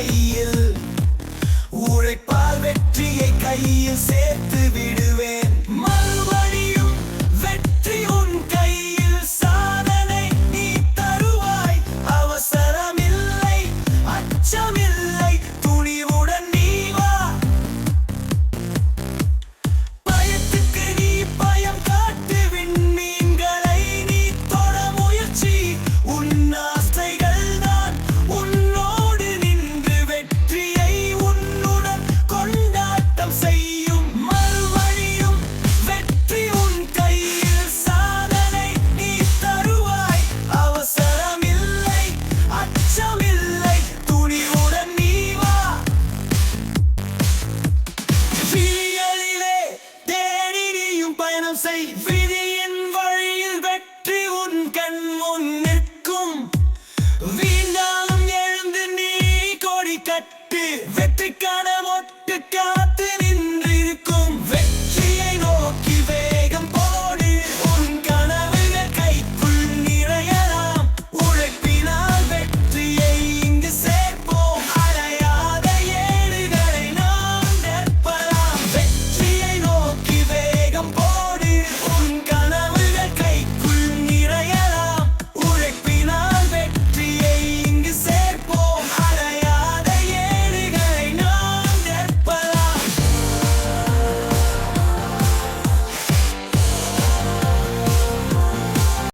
கையில். உழைப்பால் வெற்றியை கையில் சேர்த்து விடு செய் விதியின் வழியில் வெற்றி உன் கண் முன் நிற்கும். வீண்டாம் எழுந்து நீ கொடி கட்டு. வெற்றிக்கான